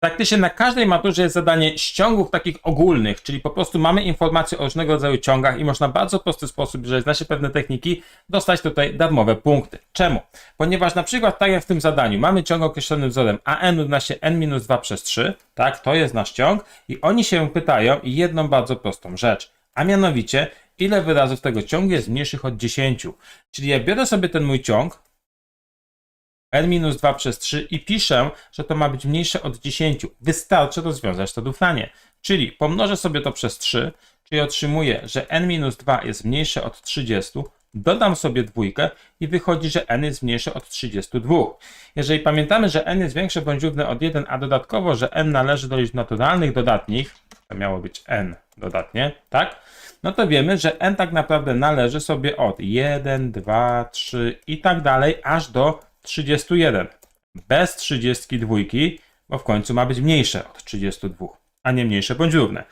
Praktycznie na każdej maturze jest zadanie ściągów takich ogólnych, czyli po prostu mamy informacje o różnego rodzaju ciągach i można w bardzo prosty sposób, jeżeli zna się pewne techniki, dostać tutaj darmowe punkty. Czemu? Ponieważ na przykład tak jak w tym zadaniu mamy ciąg określony wzorem an równa się n-2 przez 3, tak, to jest nasz ciąg i oni się pytają jedną bardzo prostą rzecz, a mianowicie ile wyrazów tego ciągu jest mniejszych od 10. Czyli ja biorę sobie ten mój ciąg, n-2 przez 3 i piszę, że to ma być mniejsze od 10. Wystarczy rozwiązać to równanie. Czyli pomnożę sobie to przez 3, czyli otrzymuję, że n-2 jest mniejsze od 30, dodam sobie dwójkę i wychodzi, że n jest mniejsze od 32. Jeżeli pamiętamy, że n jest większe bądź równe od 1, a dodatkowo, że n należy do liczb naturalnych dodatnich, to miało być n dodatnie, tak? No to wiemy, że n tak naprawdę należy sobie od 1, 2, 3 i tak dalej, aż do 31. Bez 32, bo w końcu ma być mniejsze od 32, a nie mniejsze bądź równe.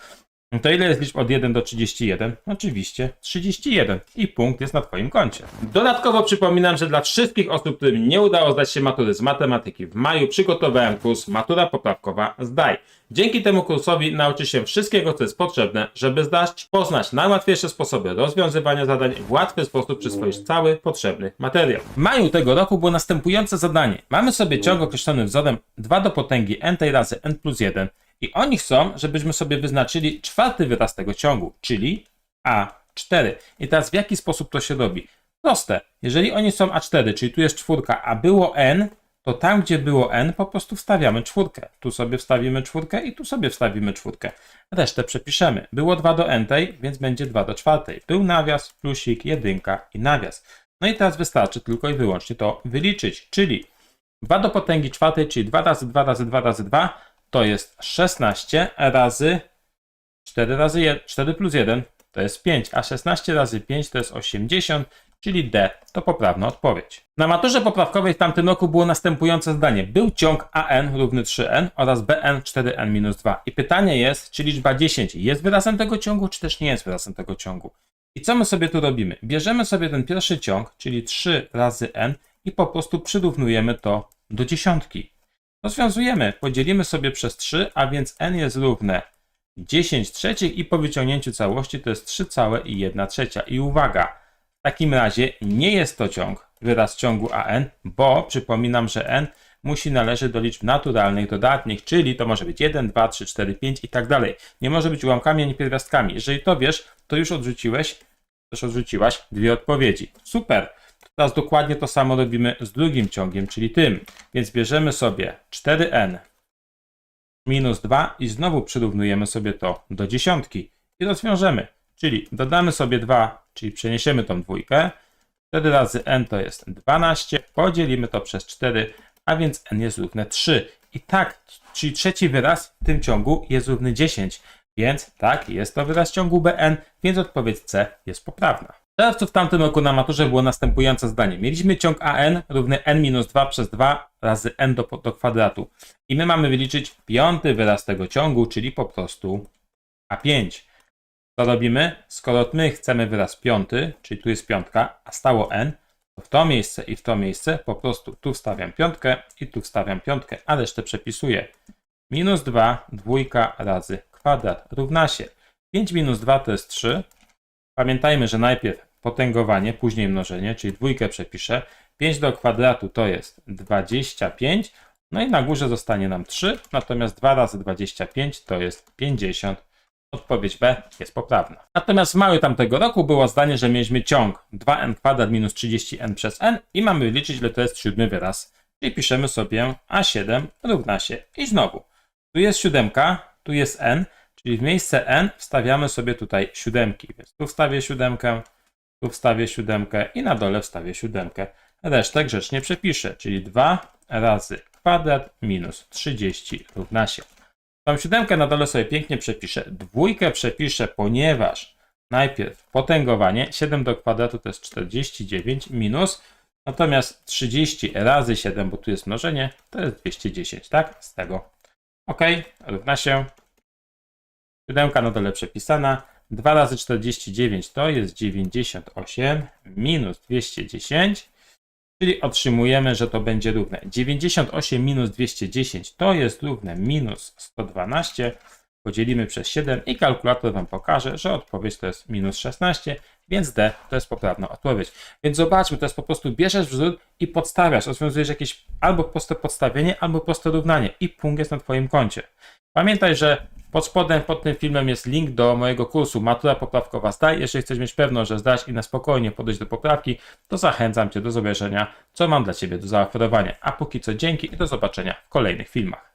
To ile jest liczb od 1 do 31? Oczywiście 31 i punkt jest na Twoim koncie. Dodatkowo przypominam, że dla wszystkich osób, którym nie udało zdać się matury z matematyki w maju, przygotowałem kurs Matura Poprawkowa Zdaj. Dzięki temu kursowi nauczy się wszystkiego, co jest potrzebne, żeby zdać, poznać najłatwiejsze sposoby rozwiązywania zadań w łatwy sposób przyswoić cały potrzebny materiał. W maju tego roku było następujące zadanie. Mamy sobie ciąg określony wzorem 2 do potęgi n tej razy n plus 1 i oni chcą, żebyśmy sobie wyznaczyli czwarty wyraz tego ciągu, czyli A4. I teraz w jaki sposób to się robi? Proste. Jeżeli oni są A4, czyli tu jest czwórka, a było N, to tam, gdzie było N, po prostu wstawiamy czwórkę. Tu sobie wstawimy czwórkę i tu sobie wstawimy czwórkę. Resztę przepiszemy. Było 2 do N tej, więc będzie 2 do czwartej. Był nawias, plusik, jedynka i nawias. No i teraz wystarczy tylko i wyłącznie to wyliczyć, czyli 2 do potęgi czwartej, czyli 2 razy 2 razy 2 razy 2 to jest 16 razy 4 razy 1, 4 plus 1 to jest 5, a 16 razy 5 to jest 80, czyli D to poprawna odpowiedź. Na maturze poprawkowej w tamtym roku było następujące zdanie. Był ciąg AN równy 3N oraz BN 4N minus 2. I pytanie jest, czy liczba 10 jest wyrazem tego ciągu, czy też nie jest wyrazem tego ciągu. I co my sobie tu robimy? Bierzemy sobie ten pierwszy ciąg, czyli 3 razy N i po prostu przyrównujemy to do dziesiątki. Rozwiązujemy, podzielimy sobie przez 3, a więc n jest równe 10 trzecich i po wyciągnięciu całości to jest 3 całe i 1 trzecia. I uwaga, w takim razie nie jest to ciąg, wyraz ciągu an, bo przypominam, że n musi należeć do liczb naturalnych dodatnich, czyli to może być 1, 2, 3, 4, 5 i tak dalej. Nie może być ułamkami ani pierwiastkami. Jeżeli to wiesz, to już odrzuciłeś, też odrzuciłaś dwie odpowiedzi. Super! Teraz dokładnie to samo robimy z drugim ciągiem, czyli tym. Więc bierzemy sobie 4n minus 2 i znowu przyrównujemy sobie to do dziesiątki i rozwiążemy. Czyli dodamy sobie 2, czyli przeniesiemy tą dwójkę. 4 razy n to jest 12, podzielimy to przez 4, a więc n jest równe 3. I tak, czyli trzeci wyraz w tym ciągu jest równy 10. Więc tak, jest to wyraz ciągu Bn, więc odpowiedź C jest poprawna. Teraz w tamtym roku na maturze było następujące zdanie. Mieliśmy ciąg an równy n minus 2 przez 2 razy n do, do kwadratu. I my mamy wyliczyć piąty wyraz tego ciągu, czyli po prostu a5. Co robimy? Skoro my chcemy wyraz piąty, czyli tu jest piątka, a stało n, to w to miejsce i w to miejsce po prostu tu wstawiam piątkę i tu wstawiam piątkę, a resztę przepisuję. Minus 2 dwójka razy kwadrat równa się 5 minus 2 to jest 3. Pamiętajmy, że najpierw potęgowanie, później mnożenie, czyli dwójkę przepiszę. 5 do kwadratu to jest 25, no i na górze zostanie nam 3, natomiast 2 razy 25 to jest 50. Odpowiedź B jest poprawna. Natomiast w maju tamtego roku było zdanie, że mieliśmy ciąg 2n kwadrat minus 30n przez n i mamy liczyć, ile to jest siódmy wyraz. Czyli piszemy sobie a7 równa się i znowu. Tu jest siódemka, tu jest n, czyli w miejsce n wstawiamy sobie tutaj siódemki. Więc tu wstawię siódemkę, tu wstawię siódemkę i na dole wstawię siódemkę. Resztę grzecznie przepiszę, czyli 2 razy kwadrat minus 30 równa się. Tą siódemkę na dole sobie pięknie przepiszę. Dwójkę przepiszę, ponieważ najpierw potęgowanie 7 do kwadratu to jest 49 minus natomiast 30 razy 7, bo tu jest mnożenie, to jest 210, tak? Z tego. Ok, równa się. Siódemka na dole przepisana. 2 razy 49 to jest 98 minus 210. Czyli otrzymujemy, że to będzie równe 98 minus 210 to jest równe minus 112. Podzielimy przez 7 i kalkulator Wam pokaże, że odpowiedź to jest minus 16, więc D to jest poprawna odpowiedź. Więc zobaczmy, to jest po prostu bierzesz wzór i podstawiasz, rozwiązujesz jakieś albo proste podstawienie, albo proste równanie i punkt jest na Twoim koncie. Pamiętaj, że pod spodem pod tym filmem jest link do mojego kursu Matura Poprawkowa Zdaj. Jeżeli chcesz mieć pewność, że zdasz i na spokojnie podejść do poprawki, to zachęcam Cię do zobaczenia, co mam dla Ciebie do zaoferowania. A póki co dzięki i do zobaczenia w kolejnych filmach.